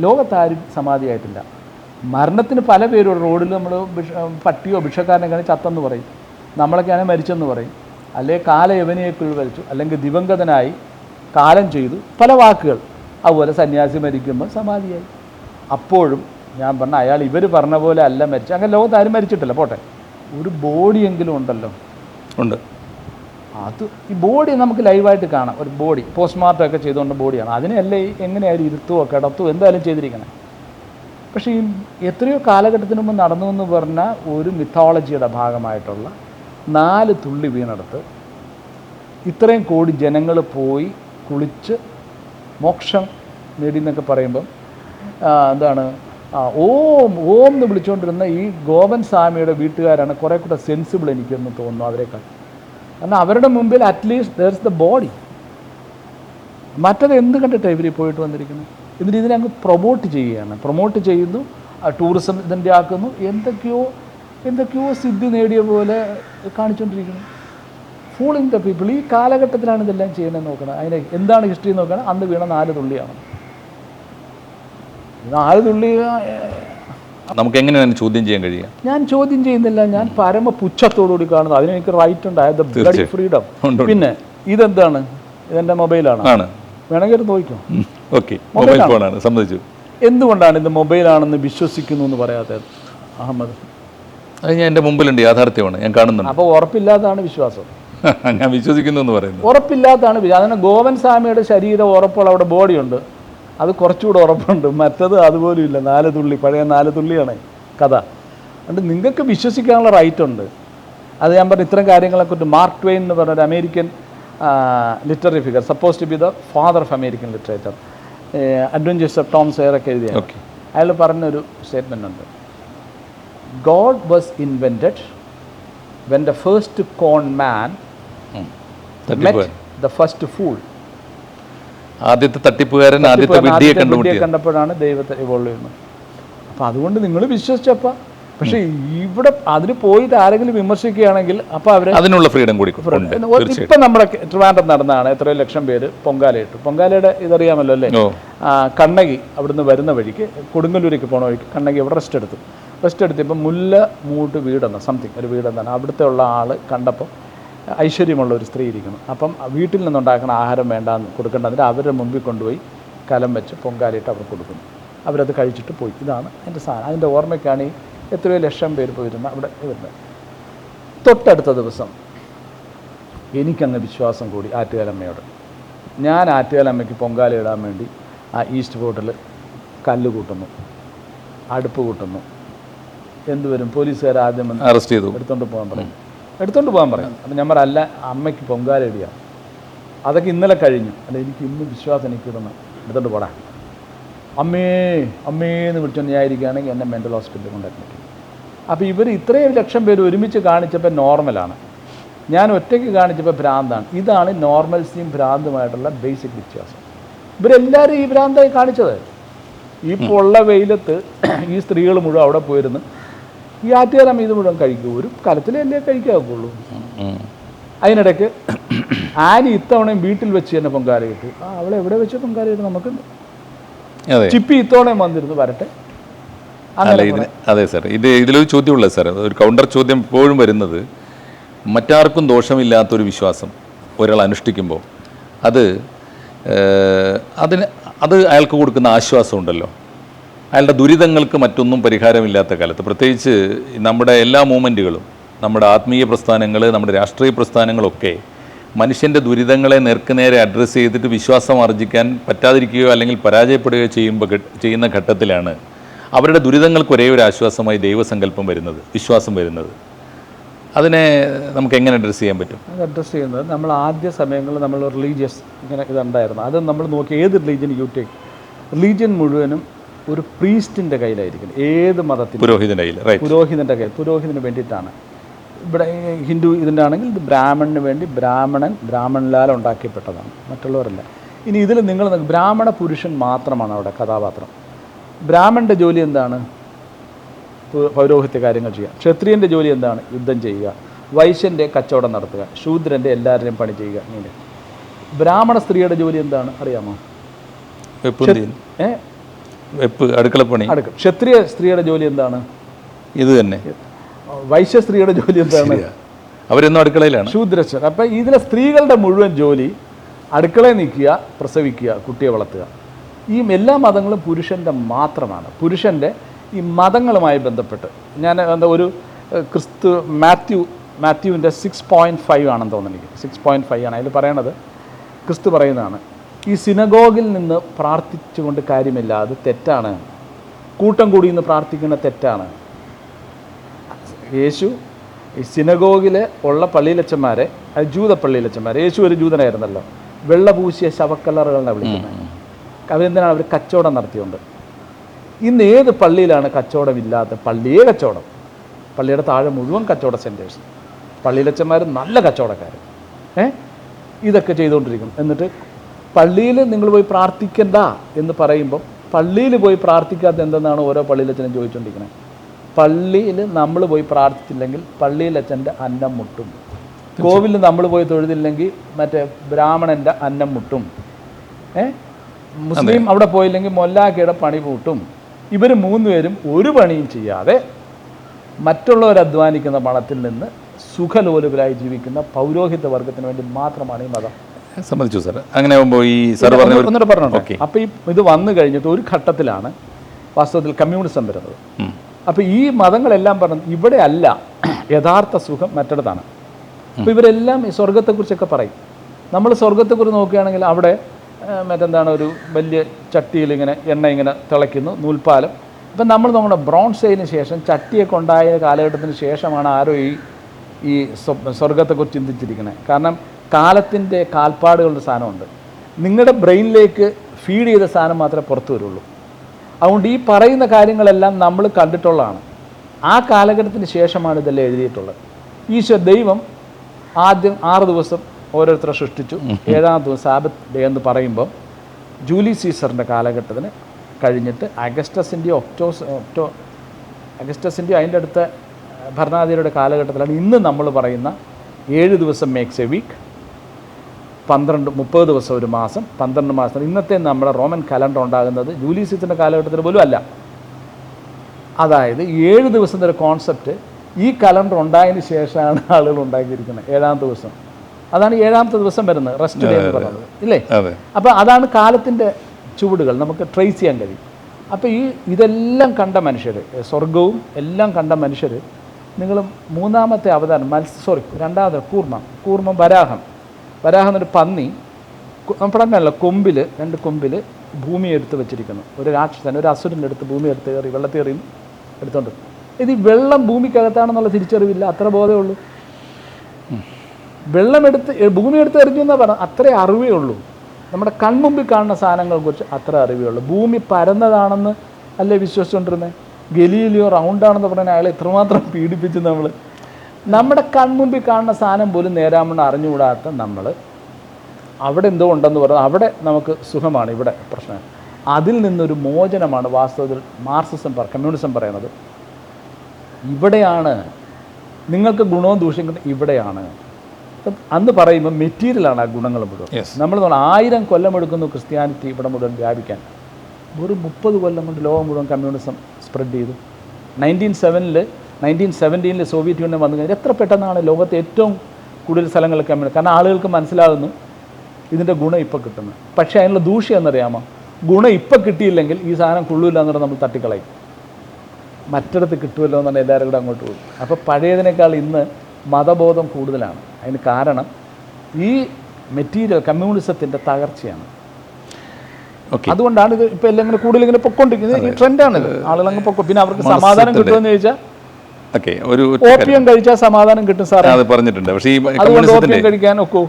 ലോകത്താരും സമാധിയായിട്ടില്ല. മരണത്തിന് പല പേരും റോഡിൽ നമ്മൾ പട്ടിയോ ഭിക്ഷക്കാരനെ കാണി ചത്തെന്ന് പറയും. നമ്മളൊക്കെ ആണെങ്കിൽ മരിച്ചെന്ന് പറയും. അല്ലെങ്കിൽ കാല യവനിയേക്കുൾ വലിച്ചു അല്ലെങ്കിൽ ദിവംഗതനായി കാലം ചെയ്തു. പല വാക്കുകൾ. അതുപോലെ സന്യാസി മരിക്കുമ്പോൾ സമാധിയായി. അപ്പോഴും ഞാൻ പറഞ്ഞ അയാൾ ഇവർ പറഞ്ഞ പോലെ അല്ല മരിച്ചു അങ്ങനെ ലോകത്ത് ആരും മരിച്ചിട്ടില്ല. പോട്ടെ. ഒരു ബോഡിയെങ്കിലും ഉണ്ടല്ലോ. ഉണ്ട്. അത് ഈ ബോഡി നമുക്ക് ലൈവായിട്ട് കാണാം. ഒരു ബോഡി പോസ്റ്റ്മോർട്ടം ഒക്കെ ചെയ്തുകൊണ്ട് ബോഡിയാണ് അതിനെയല്ലേ എങ്ങനെയായാലും ഇരുത്തുവോ കിടത്തുവോ എന്തായാലും ചെയ്തിരിക്കണം? പക്ഷേ ഈ എത്രയോ കാലഘട്ടത്തിന് മുമ്പ് നടന്നു എന്ന് പറഞ്ഞ ഒരു മിത്തോളജിയുടെ ഭാഗമായിട്ടുള്ള നാല് തുള്ളി വീണെടുത്ത് ഇത്രയും കോടി ജനങ്ങൾ പോയി കുളിച്ച് മോക്ഷം നേടി എന്നൊക്കെ പറയുമ്പം എന്താണ് ഓം ഓം എന്ന് വിളിച്ചുകൊണ്ടിരുന്ന ഈ ഗോപൻ സ്വാമിയുടെ വീട്ടുകാരാണ് കുറേ കൂടെ സെൻസിബിൾ എനിക്കെന്ന് തോന്നുന്നു അവരെക്കാൾ. കാരണം അവരുടെ മുമ്പിൽ at least there is the body മറ്റത് എന്ത് കണ്ടിട്ടാണ് ഇവർ പോയിട്ട് വന്നിരിക്കുന്നത് എന്നിട്ട് ഇതിനെ അങ്ങ് പ്രൊമോട്ട് ചെയ്യുകയാണ്. പ്രൊമോട്ട് ചെയ്യുന്നു ടൂറിസം ഇതിന്റെ ആക്കുന്നു. എന്തൊക്കെയോ എന്തൊക്കെയോ സിദ്ധി നേടിയ പോലെ കാണിച്ചുകൊണ്ടിരിക്കുന്നു ഫൂളിങ് ദ പീപ്പിൾ ഈ കാലഘട്ടത്തിലാണ് ഇതെല്ലാം ചെയ്യണമെന്ന് നോക്കണം. അതിന് എന്താണ് ഹിസ്റ്ററി നോക്കണം? അന്ന് വീണ നാല് തുള്ളിയാണ്. നാല് തുള്ളി നമുക്ക് എങ്ങനെയാണ് ചോദ്യം ചെയ്യാൻ കഴിയുക? ഞാൻ ചോദ്യം ചെയ്യുന്നില്ല ഞാൻ പരമ പുച്ഛത്തോടുകൂടി കാണുന്നു അതിന് എനിക്ക് റൈറ്റ് ഉണ്ട് ഫ്രീഡം. പിന്നെ ഇതെന്താണ്? ഇതെന്റെ മൊബൈലാണ്. വേണമെങ്കിൽ നോക്കിക്കോ ഓക്കെ. മൊബൈൽ ഫോണാണ് സമ്മതിച്ചു. എന്തുകൊണ്ടാണ് ഇത് മൊബൈലാണെന്ന് വിശ്വസിക്കുന്നു എന്ന് പറയാത്തത്? അഹമ്മദ്. അത് ഞാൻ എന്റെ മുമ്പിലുണ്ട് യാഥാർത്ഥ്യമാണ്. ഞാൻ കാണുന്നുണ്ട്. അപ്പോൾ ഉറപ്പില്ലാത്തതാണ് വിശ്വാസം. ഞാൻ വിശ്വസിക്കുന്നു എന്ന് പറയുന്നത് ഉറപ്പില്ലാത്തതാണ് അതിന് ഗോവൻ സ്വാമിയുടെ ശരീരം ഉറപ്പുള്ള അവിടെ ബോഡിയുണ്ട്. അത് കുറച്ചുകൂടെ ഉറപ്പുണ്ട്. മറ്റത് അതുപോലും ഇല്ല. നാല് തുള്ളി പഴയ നാല് തുള്ളിയാണ് കഥ. അതുകൊണ്ട് നിങ്ങൾക്ക് വിശ്വസിക്കാനുള്ള റൈറ്റ് ഉണ്ട്. അത് ഞാൻ പറഞ്ഞു ഇത്തരം കാര്യങ്ങളെക്കുറിച്ച് മാർക്ക് ട്വെയിൻ എന്ന് പറഞ്ഞൊരു American literary figure suppose to be the father of American literature adventures of Tom സെയറൊക്കെ എഴുതിയ. അയാൾ പറഞ്ഞൊരു സ്റ്റേറ്റ്മെന്റ് ഉണ്ട്. God was invented when the first con man met the first fool ആദ്യത്തെ തട്ടിപ്പുകാരൻ ആദ്യത്തെ കണ്ടുമുട്ടിയത്. കണ്ടപ്പോഴാണ് ദൈവത്തെ ഇവോൾവ് ചെയ്യുന്നത്. അപ്പം അതുകൊണ്ട് നിങ്ങൾ വിശ്വസിച്ചപ്പോൾ പക്ഷെ ഇവിടെ അതിന് പോയിട്ട് ആരെങ്കിലും വിമർശിക്കുകയാണെങ്കിൽ അപ്പൊ അവരെ അതിനുള്ള ഫ്രീഡം കൂടി ഇപ്പം നമ്മുടെ ട്രിവാൻഡ്രം നടന്നതാണ് എത്രയോ ലക്ഷം പേര് പൊങ്കാലയിട്ടു പൊങ്കാലയുടെ ഇതറിയാമല്ലോ അല്ലേ? കണ്ണകി അവിടുന്ന് വരുന്ന വഴിക്ക് കൊടുങ്ങല്ലൂരിക്ക് പോണ വഴിക്ക് കണ്ണകി അവിടെ റെസ്റ്റ് എടുത്തു. റെസ്റ്റ് എടുത്തപ്പോൾ മുല്ല മൂട്ട് വീടെന്ന സംതിങ് ഒരു വീടെന്നാണ് അവിടുത്തെ ഉള്ള ആൾ കണ്ടപ്പോൾ ഐശ്വര്യമുള്ള ഒരു സ്ത്രീ ഇരിക്കുന്നു. അപ്പം വീട്ടിൽ നിന്നുണ്ടാക്കുന്ന ആഹാരം വേണ്ടാന്ന് കൊടുക്കേണ്ടതിന് അവരുടെ മുമ്പിൽ കൊണ്ടുപോയി കലം വെച്ച് പൊങ്കാലിട്ട് അവർ കൊടുക്കുന്നു. അവരത് കഴിച്ചിട്ട് പോയി. ഇതാണ് എന്റെ സാധനം. അതിന്റെ ഓർമ്മയ്ക്കാണ് ഈ എത്രയോ ലക്ഷം പേര് പോയിരുന്ന അവിടെ വരുന്നത് തൊട്ടടുത്ത ദിവസം എനിക്കങ്ങ് വിശ്വാസം കൂടി ആറ്റുകാലമ്മയോട്. ഞാൻ ആറ്റുകാലമ്മയ്ക്ക് പൊങ്കാല ഇടാൻ വേണ്ടി ആ ഈസ്റ്റ് ബോട്ടിൽ കല്ല് കൂട്ടുന്നു അടുപ്പ് കൂട്ടുന്നു. എന്തുവരും? പോലീസുകാർ ആദ്യം അറസ്റ്റ് ചെയ്തു. എടുത്തുകൊണ്ട് പോകാൻ പറയും. എടുത്തോണ്ട് പോകാൻ പറയാം. അപ്പം ഞാൻ പറയാം അല്ല അമ്മയ്ക്ക് പൊങ്കാല ഇടുക. അതൊക്കെ ഇന്നലെ കഴിഞ്ഞു. അല്ല എനിക്ക് ഇന്ന് വിശ്വാസം എനിക്ക് ഇടുന്നു എടുത്തോണ്ട് പോടാ. അമ്മേ അമ്മേ എന്ന് വിളിച്ചോ ഞാൻ ഇരിക്കുകയാണെങ്കിൽ എന്നെ മെന്റൽ ഹോസ്പിറ്റലിൽ കൊണ്ട് അഡ്മിറ്റ് ചെയ്യും അപ്പോൾ ഇവർ ഇത്രയും ലക്ഷം പേര് ഒരുമിച്ച് കാണിച്ചപ്പോൾ നോർമലാണ് ഞാൻ ഒറ്റയ്ക്ക് കാണിച്ചപ്പോൾ ഭ്രാന്താണ്. ഇതാണ് നോർമൽസിയും ഭ്രാന്തുമായിട്ടുള്ള ബേസിക് വ്യത്യാസം. ഇവരെല്ലാവരും ഈ ഭ്രാന്തായി കാണിച്ചത്. ഈ പൊള്ള വെയിലത്ത് ഈ സ്ത്രീകൾ മുഴുവൻ അവിടെ പോയിരുന്ന്. ഈ ആറ്റുകാലം ഇത് മുഴുവൻ കഴിക്കും. ഒരു കലത്തിലല്ലേ കഴിക്കാവുള്ളൂ. അതിനിടയ്ക്ക് ആനി ഇത്തവണയും വീട്ടിൽ വെച്ച് തന്നെ പൊങ്കാലയിട്ട് ആ അവളെ എവിടെ വെച്ച് പൊങ്കാലയിട്ട് നമുക്ക് അതെ. ചിപ്പി ഇത്തവണയും വന്നിരുന്നു വരട്ടെ. അല്ല ഇതിന് അതെ സാർ ഇത് ഇതിലൊരു ചോദ്യമുള്ള സാർ ഒരു കൗണ്ടർ ചോദ്യം എപ്പോഴും വരുന്നത് മറ്റാർക്കും ദോഷമില്ലാത്തൊരു വിശ്വാസം ഒരാൾ അനുഷ്ഠിക്കുമ്പോൾ. അത് അതിന് അത് അയാൾക്ക് കൊടുക്കുന്ന ആശ്വാസം ഉണ്ടല്ലോ. അയാളുടെ ദുരിതങ്ങൾക്ക് മറ്റൊന്നും പരിഹാരമില്ലാത്ത കാലത്ത്. പ്രത്യേകിച്ച് നമ്മുടെ എല്ലാ മൂവ്മെന്റുകളും നമ്മുടെ ആത്മീയ പ്രസ്ഥാനങ്ങൾ നമ്മുടെ രാഷ്ട്രീയ പ്രസ്ഥാനങ്ങളൊക്കെ മനുഷ്യന്റെ ദുരിതങ്ങളെ നേർക്കുനേരെ അഡ്രസ്സ് ചെയ്തിട്ട് വിശ്വാസം ആർജിക്കാൻ പറ്റാതിരിക്കുകയോ അല്ലെങ്കിൽ പരാജയപ്പെടുകയോ ചെയ്യുമ്പോൾ ചെയ്യുന്ന ഘട്ടത്തിലാണ് അവരുടെ ദുരിതങ്ങൾക്ക് ഒരേ ഒരു ആശ്വാസമായി ദൈവസങ്കല്പം വരുന്നത് വിശ്വാസം വരുന്നത്. അതിനെ നമുക്ക് എങ്ങനെ അഡ്രസ്സ് ചെയ്യാൻ പറ്റും? അത് അഡ്രസ്സ് ചെയ്യുന്നത് നമ്മൾ ആദ്യ സമയങ്ങളിൽ നമ്മൾ റിലീജിയസ് ഇങ്ങനെ ഇതുണ്ടായിരുന്നു. അത് നമ്മൾ നോക്കി ഏത് റിലീജിയൻ യു ടേക്ക് റിലീജിയൻ മുഴുവനും ഒരു പ്രീസ്റ്റിന്റെ കയ്യിലായിരിക്കും. ഏത് മതത്തിൽ പുരോഹിതന്റെ കയ്യിൽ പുരോഹിതന്റെ കയ്യിൽ പുരോഹിതന് വേണ്ടിയിട്ടാണ്. ഇവിടെ ഹിന്ദു ഇതിന്റെ ആണെങ്കിൽ ഇത് ബ്രാഹ്മണന് വേണ്ടി ബ്രാഹ്മണൻ ബ്രാഹ്മണലാൽ ഉണ്ടാക്കിയപ്പെട്ടതാണ്. മറ്റുള്ളവരല്ല. ഇനി ഇതിൽ നിങ്ങൾ ബ്രാഹ്മണ പുരുഷൻ മാത്രമാണ് അവിടെ കഥാപാത്രം. ബ്രാഹ്മണന്റെ ജോലി എന്താണ്? പൗരോഹിത്യ കാര്യങ്ങൾ ചെയ്യുക. ക്ഷത്രിയന്റെ ജോലി എന്താണ്? യുദ്ധം ചെയ്യുക. വൈശ്യന്റെ കച്ചവടം നടത്തുക. ശൂദ്രന്റെ എല്ലാവരുടെയും പണി ചെയ്യുക. ഇങ്ങനെ. ബ്രാഹ്മണ സ്ത്രീയുടെ ജോലി എന്താണ്? അറിയാമോ? ഏ? വെപ്പ് അടുക്കളപ്പണി അടുക്ക ക്ഷത്രിയ സ്ത്രീയുടെ ജോലി എന്താണ്? ഇത് തന്നെ. വൈശ്യ സ്ത്രീയുടെ ജോലി എന്താണ്? അവരെന്നും അടുക്കളയിലാണ്. ശൂദ്രശ്വർ അപ്പം ഇതിലെ സ്ത്രീകളുടെ മുഴുവൻ ജോലി അടുക്കളയിൽ നിൽക്കുക പ്രസവിക്കുക കുട്ടിയെ വളർത്തുക. ഈ എല്ലാ മതങ്ങളും പുരുഷന്റെ മാത്രമാണ്. പുരുഷന്റെ ഈ മതങ്ങളുമായി ബന്ധപ്പെട്ട്. ഞാൻ എന്താ ഒരു ക്രിസ്തു മാത്യു മാത്യുവിന്റെ സിക്സ് പോയിന്റ് ഫൈവ് ആണെന്ന് തോന്നുന്നു എനിക്ക്. സിക്സ് പോയിന്റ് ഫൈവ് ആണ്. അതിൽ പറയണത് ക്രിസ്തു പറയുന്നതാണ്. ഈ സിനഗോഗിൽ നിന്ന് പ്രാർത്ഥിച്ചുകൊണ്ട് കാര്യമില്ല അത് തെറ്റാണ്. കൂട്ടം കൂടി നിന്ന് പ്രാർത്ഥിക്കുന്ന തെറ്റാണ്. യേശു ഈ സിനഗോഗിലെ ഉള്ള പള്ളിയിലച്ചന്മാരെ അത് ജൂത പള്ളിയിലച്ചന്മാരെ യേശു ഒരു ജൂതനായിരുന്നല്ലോ. വെള്ള പൂശിയ ശവക്കല്ലറുകളെ വിളിക്കുന്നത്. അവരെന്തിനാണ്? അവർ കച്ചവടം നടത്തിയുണ്ട്. ഇന്ന് ഏത് പള്ളിയിലാണ് കച്ചവടം ഇല്ലാത്ത? പള്ളിയെ കച്ചവടം. പള്ളിയുടെ താഴെ മുഴുവൻ കച്ചവട സെന്റേഴ്സ് പള്ളിയിലച്ചന്മാർ നല്ല കച്ചവടക്കാർ ഏ? ഇതൊക്കെ ചെയ്തുകൊണ്ടിരിക്കും എന്നിട്ട് പള്ളിയിൽ നിങ്ങൾ പോയി പ്രാർത്ഥിക്കണ്ട എന്ന് പറയുമ്പം പള്ളിയിൽ പോയി പ്രാർത്ഥിക്കാത്ത എന്തെന്നാണ് ഓരോ പള്ളിയിലച്ചനും ചോദിച്ചുകൊണ്ടിരിക്കുന്നത് പള്ളിയിൽ നമ്മൾ പോയി പ്രാർത്ഥിച്ചില്ലെങ്കിൽ പള്ളിയിലച്ഛന്റെ അന്നം മുട്ടും. കോവിലിൽ നമ്മൾ പോയി തൊഴുതില്ലെങ്കിൽ മറ്റേ ബ്രാഹ്മണന്റെ അന്നം മുട്ടും. ഏ? മുസ്ലിം അവിടെ പോയില്ലെങ്കിൽ മൊല്ലാക്കയുടെ പണി പൂട്ടും. ഇവർ മൂന്നുപേരും ഒരു പണിയും ചെയ്യാതെ മറ്റുള്ളവർ അധ്വാനിക്കുന്ന പണത്തിൽ നിന്ന് സുഖലോലുപരായി ജീവിക്കുന്ന പൗരോഹിത്യ വർഗത്തിന് വേണ്ടി മാത്രമാണ് ഈ മതം. സമ്മതിച്ചു സാർ അങ്ങനെ ആകുമ്പോൾ ഈ സാർ പറഞ്ഞു ഒന്നുകൂടെ പറഞ്ഞു ഓക്കെ അപ്പോൾ ഈ ഇത് വന്നു കഴിഞ്ഞിട്ട് ഒരു ഘട്ടത്തിലാണ് വാസ്തവത്തിൽ കമ്മ്യൂണിസം വരുന്നത്. അപ്പോൾ ഈ മതങ്ങളെല്ലാം പറഞ്ഞു ഇവിടെ അല്ല യഥാർത്ഥ സുഖം മറ്റിടത്താണ്. അപ്പോൾ ഇവരെല്ലാം ഈ സ്വർഗത്തെക്കുറിച്ചൊക്കെ പറയും. നമ്മൾ സ്വർഗത്തെക്കുറിച്ച് നോക്കുകയാണെങ്കിൽ അവിടെ മറ്റെന്താണ് ഒരു വലിയ ചട്ടിയിൽ ഇങ്ങനെ എണ്ണ ഇങ്ങനെ തിളയ്ക്കുന്നു നൂൽപ്പാലം. ഇപ്പം നമ്മൾ നമ്മുടെ ബ്രോൺസ് ഏജിന് ശേഷം ചട്ടിയൊക്കെ ഉണ്ടായ കാലഘട്ടത്തിന് ശേഷമാണ് ആരോ ഈ ഈ സ്വ- സ്വർഗത്തെക്കുറിച്ച് ചിന്തിച്ചിരിക്കുന്നത് കാരണം കാലത്തിന്റെ കാൽപ്പാടുകളുടെ സാധനമുണ്ട്. നിങ്ങളുടെ ബ്രെയിനിലേക്ക് ഫീഡ് ചെയ്ത സാധനം മാത്രമേ പുറത്തു വരുള്ളൂ. അതുകൊണ്ട് ഈ പറയുന്ന കാര്യങ്ങളെല്ലാം നമ്മൾ കണ്ടിട്ടുള്ളതാണ്. ആ കാലഘട്ടത്തിന് ശേഷമാണ് ഇതെല്ലാം എഴുതിയിട്ടുള്ളത്. ഈശോ ദൈവം ആദ്യം ആറ് ദിവസം ഓരോരുത്തരെ സൃഷ്ടിച്ചു. ഏഴാം ദിവസം സാബത്ത് ഡേ എന്ന് പറയുമ്പം ജൂലി സീസറിന്റെ കാലഘട്ടത്തിന് കഴിഞ്ഞിട്ട് അഗസ്റ്റസിന്റെയോ ഒക്ടോസ് ഒക്ടോ അഗസ്റ്റസിന്റെയോ അതിന്റെ അടുത്ത ഭരണാധികാരിയുടെ കാലഘട്ടത്തിലാണ് ഇന്ന് നമ്മൾ പറയുന്ന ഏഴ് ദിവസം മേക്സ് എ വീക്ക്. പന്ത്രണ്ട് മുപ്പത് ദിവസം ഒരു മാസം പന്ത്രണ്ട് മാസം. ഇന്നത്തെ നമ്മുടെ റോമൻ കലണ്ടർ ഉണ്ടാകുന്നത് ജൂലി സീസറിന്റെ കാലഘട്ടത്തിൽ പോലും അല്ല. അതായത് ഏഴ് ദിവസത്തിന്റെ ഒരു കോൺസെപ്റ്റ് ഈ കലണ്ടർ ഉണ്ടായതിന് ശേഷമാണ് ആളുകൾ ഉണ്ടാക്കിയിരിക്കുന്നത്. ഏഴാം ദിവസം. അതാണ് ഏഴാമത്തെ ദിവസം വരുന്നത് റെസ്റ്റ് ഡേ എന്ന് പറയുന്നത് ഇല്ലേ? അപ്പോൾ അതാണ് കാലത്തിന്റെ ചുവടുകൾ നമുക്ക് ട്രേസ് ചെയ്യാൻ കഴിയും. അപ്പോൾ ഈ ഇതെല്ലാം കണ്ട മനുഷ്യർ സ്വർഗവും എല്ലാം കണ്ട മനുഷ്യർ നിങ്ങൾ മൂന്നാമത്തെ അവതാരം മത്സ്യ സോറി രണ്ടാമത്തെ കൂർമ്മം കൂർമ്മം വരാഹം. വരാഹം എന്നൊരു പന്നി പറഞ്ഞല്ല കൊമ്പിൽ രണ്ട് കൊമ്പിൽ ഭൂമി എടുത്ത് വെച്ചിരിക്കുന്നു. ഒരു രാക്ഷസൻ ഒരു അസുരന്റെ അടുത്ത് ഭൂമി എടുത്ത് കയറി വെള്ളത്തിൽ എറിയും എടുത്തോണ്ട്. ഇത് ഈ വെള്ളം ഭൂമിക്കകത്താണെന്നുള്ള തിരിച്ചറിവില്ല അത്ര ബോധമേ ഉള്ളൂ. വെള്ളമെടുത്ത് ഭൂമി എടുത്ത് എറിഞ്ഞു എന്നാ പറഞ്ഞ അത്രേ അറിവേ ഉള്ളൂ. നമ്മുടെ കൺമുമ്പിൽ കാണുന്ന സാധനങ്ങളെ കുറിച്ച് അത്ര അറിവേ ഉള്ളൂ. ഭൂമി പരന്നതാണെന്ന് അല്ലേ വിശ്വസിച്ചുകൊണ്ടിരുന്നത് ഗലീലിയോ റൗണ്ടാണെന്ന് പറഞ്ഞാൽ അയാളെ ഇത്രമാത്രം പീഡിപ്പിച്ച് നമ്മൾ നമ്മുടെ കൺമുമ്പിൽ കാണുന്ന സാധനം പോലും നേരാമണ്ണം അറിഞ്ഞുകൂടാത്ത നമ്മൾ അവിടെ എന്തോ ഉണ്ടെന്ന് പറഞ്ഞാൽ അവിടെ നമുക്ക് സുഖമാണ് ഇവിടെ പ്രശ്നം. അതിൽ നിന്നൊരു മോചനമാണ് വാസ്തവത്തിൽ മാർക്സിസം പറ കമ്മ്യൂണിസം പറയുന്നത്. ഇവിടെയാണ് നിങ്ങൾക്ക് ഗുണവും ദൂഷ്യം ഇവിടെയാണ്. അന്ന് പറയുമ്പോൾ മെറ്റീരിയലാണ് ആ ഗുണങ്ങൾ മുഴുവൻ. നമ്മൾ ആയിരം കൊല്ലം എടുക്കുന്നു ക്രിസ്ത്യാനിറ്റി ഇവിടെ മുഴുവൻ വ്യാപിക്കാൻ. ഒരു മുപ്പത് കൊല്ലം കൊണ്ട് ലോകം മുഴുവൻ കമ്മ്യൂണിസം സ്പ്രെഡ് ചെയ്തു. നയന്റീൻ സെവനിൽ നയന്റീൻ സെവന്റീനിൽ സോവിയറ്റ് യൂണിയൻ വന്നു കഴിഞ്ഞാൽ എത്ര പെട്ടെന്നാണ് ലോകത്തെ ഏറ്റവും കൂടുതൽ സ്ഥലങ്ങളിൽ കമ്മ്യൂണി കാരണം ആളുകൾക്ക് മനസ്സിലാകുന്നു ഇതിന്റെ ഗുണം ഇപ്പോൾ കിട്ടുന്നത് പക്ഷേ അതിനുള്ള ദൂഷ്യം എന്നറിയാമോ? ഗുണം ഇപ്പം കിട്ടിയില്ലെങ്കിൽ ഈ സാധനം കൊള്ളൂല്ല എന്നിട്ട് നമ്മൾ തട്ടിക്കളയും. മറ്റിടത്ത് കിട്ടുമല്ലോ എന്നാണ് എല്ലാവരും കൂടെ അങ്ങോട്ട് പോകും. അപ്പോൾ പഴയതിനേക്കാൾ ഇന്ന് മതബോധം കൂടുതലാണ്. അതിന് കാരണം ഈ മെറ്റീരിയൽ കമ്മ്യൂണിസത്തിന്റെ തകർച്ചയാണ്. അതുകൊണ്ടാണ് ഇത് ഇപ്പം എല്ലാം ഇങ്ങനെ കൂടുതൽ ഇങ്ങനെ പൊക്കോണ്ടിരിക്കുന്നത് ഈ ട്രെൻഡാണിത്. ആളുകൾ അങ്ങ് പൊക്കോ പിന്നെ അവർക്ക് സമാധാനം കിട്ടുമെന്ന് ചോദിച്ചാൽ ഓക്കെ ഒരു ഓപ്പിയം കഴിച്ചാൽ സമാധാനം കിട്ടും സാറേ. അത് പറഞ്ഞിട്ടുണ്ട്. പക്ഷേ ഈ കമ്മ്യൂണിസത്തിന്റെ കഴിക്കാൻ ഒക്കൂ.